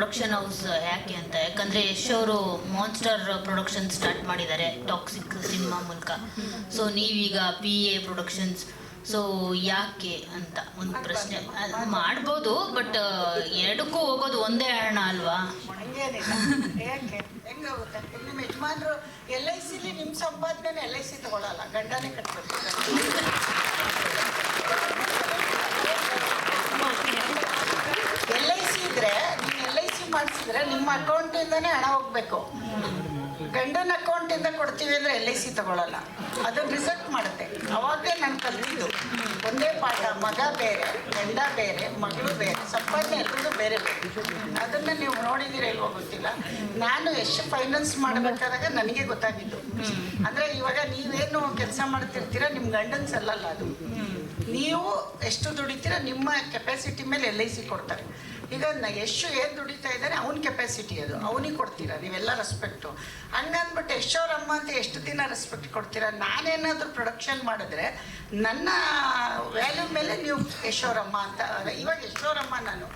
Production house ಯಾಕೆ ಅಂತ? ಯಾಕಂದ್ರೆ ಯಶ್ ಅವರು ಮಾನ್ಸ್ಟರ್ ಪ್ರೊಡಕ್ಷನ್ ಸ್ಟಾರ್ಟ್ ಮಾಡಿದ್ದಾರೆ ಟಾಕ್ಸಿಕ್ ಸಿನಿಮಾ ಮೂಲಕ. ಸೊ ನೀವೀಗ ಪಿ ಎ ಪ್ರೊಡಕ್ಷನ್ಸ್ ಸೊ ಯಾಕೆ ಅಂತ ಒಂದು ಪ್ರಶ್ನೆ. ಮಾಡ್ಬೋದು ಬಟ್ ಎರಡಕ್ಕೂ ಹೋಗೋದು ಒಂದೇ ಹಣ ಅಲ್ವಾ? ನಿಮ್ಮ ಯಜಮಾನ್ರು ಎಲ್ ಐ ಸಿಲಿ ನಿಮ್ಮ ಸಂಪಾದನೆ ಎಲ್ ಐ ಸಿ ತಗೊಳಲ್ಲ, ಗಂಡನೇ ಕಟ್ಬೇಕು ಎಲ್ ಐ ಸಿ ಇದ್ರೆ ನೀವು ಎಲ್ ಐ ಸಿ ಮಾಡಿಸಿದ್ರೆ ನಿಮ್ಮ ಅಕೌಂಟಿಂದನೇ ಹಣ ಹೋಗ್ಬೇಕು. ಗಂಡನ ಅಕೌಂಟಿಂದ ಕೊಡ್ತೀವಿ ಅಂದ್ರೆ ಎಲ್ ಐ ಸಿ ತಗೊಳಲ್ಲ. ಅದು ರಿಸೆಕ್ಟ್ ಮಾಡುತ್ತೆ. ಅವಾಗಲೇ ನಾನು ಕಲ್ತಿದ್ದು ಒಂದೇ ಪಾಠ, ಮಗ ಬೇರೆ, ಗಂಡ ಬೇರೆ, ಮಗಳು ಬೇರೆ, ಸಂಪಾದನೆ ಎಲ್ಲರೂ ಬೇರೆ ಬೇರೆ ಅದನ್ನ ನೀವು ನೋಡಿದ್ದೀರ ಇಲ್ವೋ ಗೊತ್ತಿಲ್ಲ. ನಾನು ಎಷ್ಟು ಫೈನಾನ್ಸ್ ಮಾಡಬೇಕಾದಾಗ ನನಗೆ ಗೊತ್ತಾಗಿದ್ದು. ಅಂದ್ರೆ ಇವಾಗ ನೀವೇನು ಕೆಲಸ ಮಾಡ್ತಿರ್ತೀರ ನಿಮ್ಮ ಗಂಡನ ಸಲ್ಲಲ್ಲ ಅದು. ನೀವು ಎಷ್ಟು ದುಡಿತೀರ ನಿಮ್ಮ ಕೆಪಾಸಿಟಿ ಮೇಲೆ ಎಲ್ ಐ ಸಿ ಕೊಡ್ತಾರೆ. ಈಗ ನ ಎಷ್ಟು ಏನು ದುಡಿತಾ ಇದ್ದಾರೆ ಅವ್ನ ಕೆಪಾಸಿಟಿ ಅದು ಅವನಿಗೆ ಕೊಡ್ತೀರಾ ನೀವೆಲ್ಲ ರೆಸ್ಪೆಕ್ಟು ಹಂಗಂದ್ಬಿಟ್ಟು ಯಶೋರಮ್ಮ ಅಂತ ಎಷ್ಟು ದಿನ ರೆಸ್ಪೆಕ್ಟ್ ಕೊಡ್ತೀರಾ? ನಾನೇನಾದರೂ ಪ್ರೊಡಕ್ಷನ್ ಮಾಡಿದ್ರೆ ನನ್ನ ವ್ಯಾಲ್ಯೂ ಮೇಲೆ ನೀವು ಯಶೋರಮ್ಮ ಅಂತ ಇವಾಗ ಯಶೋರಮ್ಮ ನಾನು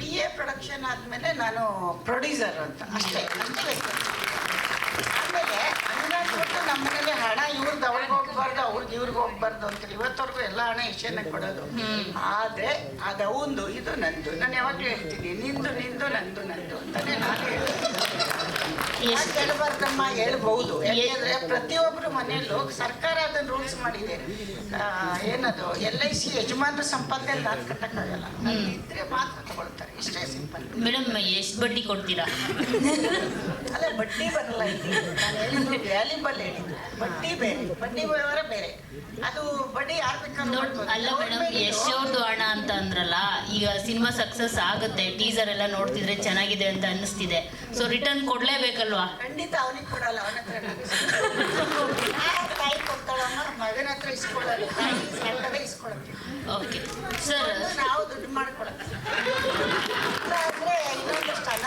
ಬಿ ಎ ಪ್ರೊಡಕ್ಷನ್ ಆದಮೇಲೆ ನಾನು ಪ್ರೊಡ್ಯೂಸರ್ ಅಂತ ಅಷ್ಟೇ ಅಷ್ಟೇ ಆಮೇಲೆ ಹಂಗಾಗ್ಬಿಟ್ಟು ನಮ್ಮ ಮನೇಲಿ ಹಣ ಇವ್ರದ್ದು ಅವ್ರಿಗೆ ಹೋಗ್ಬಾರ್ದು ಅವ್ರಿಗೆ ಇವ್ರಿಗೆ ಹೋಗ್ಬಾರ್ದು ಅಂತೇಳಿ ಇವತ್ತವರೆಗೂ ಎಲ್ಲ ಹಣ ಯಶನ ಕೊಡೋದು. ಆದ್ರೆ ಅದು ಅವಂದು ಇದು ನಂದು. ನಾನು ಯಾವಾಗ್ಲೂ ಹೇಳ್ತೀನಿ ನಿಂದು ನಿಂದು ನಂದು ನಂದು ಅಂತಾನೆ ನಾನು ಎಷ್ಟು ಹೇಳ್ಬಾರ್ದಮ್ಮ ಹೇಳ್ಬಹುದು ಯಾಕೆಂದ್ರೆ ಪ್ರತಿಯೊಬ್ಬರು ಮನೆಯಲ್ಲೂ ಸರ್ಕಾರ ಅದನ್ನ ರೂಲ್ಸ್ ಮಾಡಿದೆ. ಏನದು ಎಲ್ ಐ ಸಿ ಯಜಮಾನ್ರ ಸಂಪಾದನೆ ನಾನು ಕಟ್ಟಕ್ಕಾಗಲ್ಲ. ಇದ್ರೆ ಮಾತ್ರ ತಗೊಳ್ತಾರೆ. ಇಷ್ಟೇ ಸಿಂಪಲ್ ಮೇಡಮ್ ಎಷ್ಟು ಬಡ್ಡಿ ಕೊಡ್ತೀರಾ? ಅಲ್ಲ ಬಡ್ಡಿ ಬರಲ್ಲ ಇಲ್ಲಿ. ನಾನು ಹೇಳಿದ್ದು ವ್ಯಾಲ್ಯೂಬಲ್ ಹೇಳಿದ್ದು. ಬಡ್ಡಿ ಬೇರೆ ಬಡ್ಡಿ ವ್ಯವಹಾರ ಬೇರೆ. ಅದು ಅಲ್ಲ ಮೇಡಮ್ ಯಶ್ ಅವ್ರದ್ದು ಹಣ ಅಂತ ಅಂದ್ರಲ್ಲ ಈಗ ಸಿನಿಮಾ ಸಕ್ಸಸ್ ಆಗುತ್ತೆ ಟೀಸರ್ ಎಲ್ಲ ನೋಡ್ತಿದ್ರೆ ಚೆನ್ನಾಗಿದೆ ಅಂತ ಅನ್ನಿಸ್ತಿದೆ. ಸೊ ರಿಟರ್ನ್ ಕೊಡ್ಲೇಬೇಕಲ್ವಾ? ಖಂಡಿತ ಅವನಿಗೆ ಕೊಡಲ್ಲ ಅವನ ಹತ್ರ ತಾಯಿ ಕೊಡ್ತಾಳಮ್ಮ ಮಗನ ಹತ್ರ ಇಸ್ಕೊಳ್ಳಲ್ಲ ತಾಯಿ ಇಸ್ಕೊಳ್ಳೋದೇ. ಇಸ್ಕೊಳಕ್ಕೆ ಓಕೆ ಸರ್ ನಾವು ದುಡ್ಡು ಮಾಡ್ಕೊಳಕ್ಕೆ ಅಂದ್ರೆ ಇನ್ನೊಂದಷ್ಟು ಅನ್ನ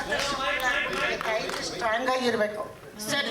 ತಾಯಿ ಸ್ಟ್ರಾಂಗ್ ಆಗಿರ್ಬೇಕು. ಸರ್